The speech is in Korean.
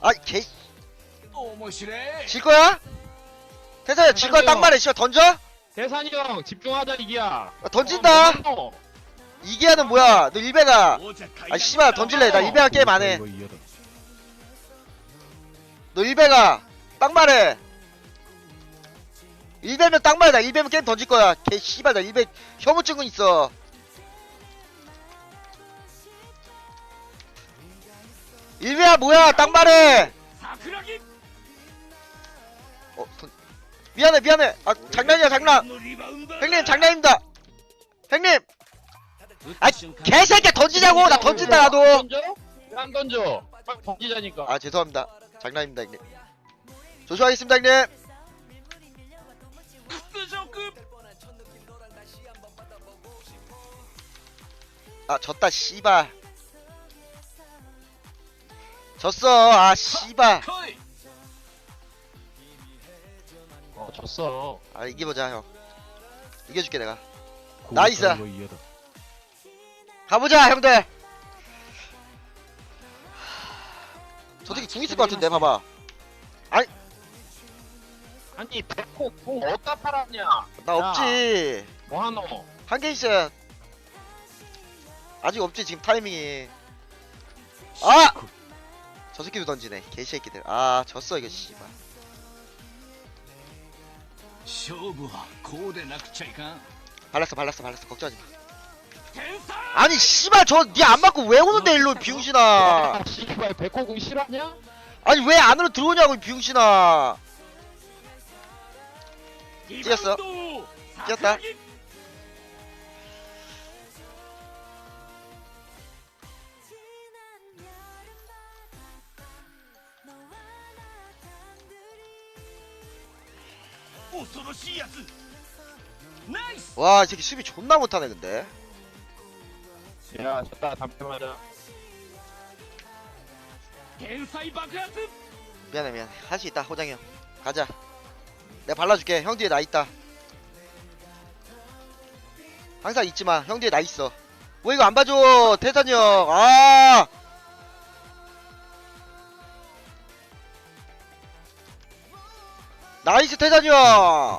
아, 개. 오모시래. 질 거야? 대사야 질 거야. 딱 말해. 씨발, 던져? 대산이 형 집중하자 이기야. 아, 던진다. 어, 이기야는 뭐야? 너 일배다. 아, 씨발, 던질래. 나 일배가 어, 게임 안 해. 너 일배가. 딱 말해. 일배면 딱 말해. 나 일배면 게임 던질 거야. 개, 씨발, 나 일배 혐오증은 있어. 일비야 뭐야 땅발해 아, 어, 돈. 미안해 미안해. 아 장난이야 장난. 형님 장난입니다. 형님! 아 개새끼 던지자고! 나 던진다 나도. 안 던져? 던지자니까. 아 죄송합니다. 장난입니다 형님. 조심하겠습니다 형님. 아 졌다 씨발. 졌어. 아 씨발. 어, 졌어. 아 이겨보자 형. 이겨줄게 내가. 나이스. 가보자 형들. 저쪽에 궁 있을 것 같은데 봐봐. 아니 아니 백호 공 어디다 팔았냐? 나 없지. 뭐하노? 한 개 있어 아직 없지 지금 타이밍이. 아! 저 새끼도 던지네 개새끼들 아 졌어 이거 씨발 勝負はこうでなくちゃいかん 발랐어 발랐어 발랐어 걱정하지 마 天才 아니 씨발 저 니 안 맞고 왜 오는데 일로 비용신아 아 씨발 백호 공 실화냐? 아니 왜 안으로 들어오냐고 이 비용신아 リバウンド 다 뛰었다. 오 恐ろしいやつナイス 와 이 새끼 수비 존나 못하네 근데 야 졌다 담배 맞아. 天才爆発 미안해 미안해 할 수 있다 호장이 형 가자 내가 발라줄게 형 뒤에 나 있다 항상 있지마 형 뒤에 나 있어 왜 이거 안 봐줘 태산이 형아 나이스 형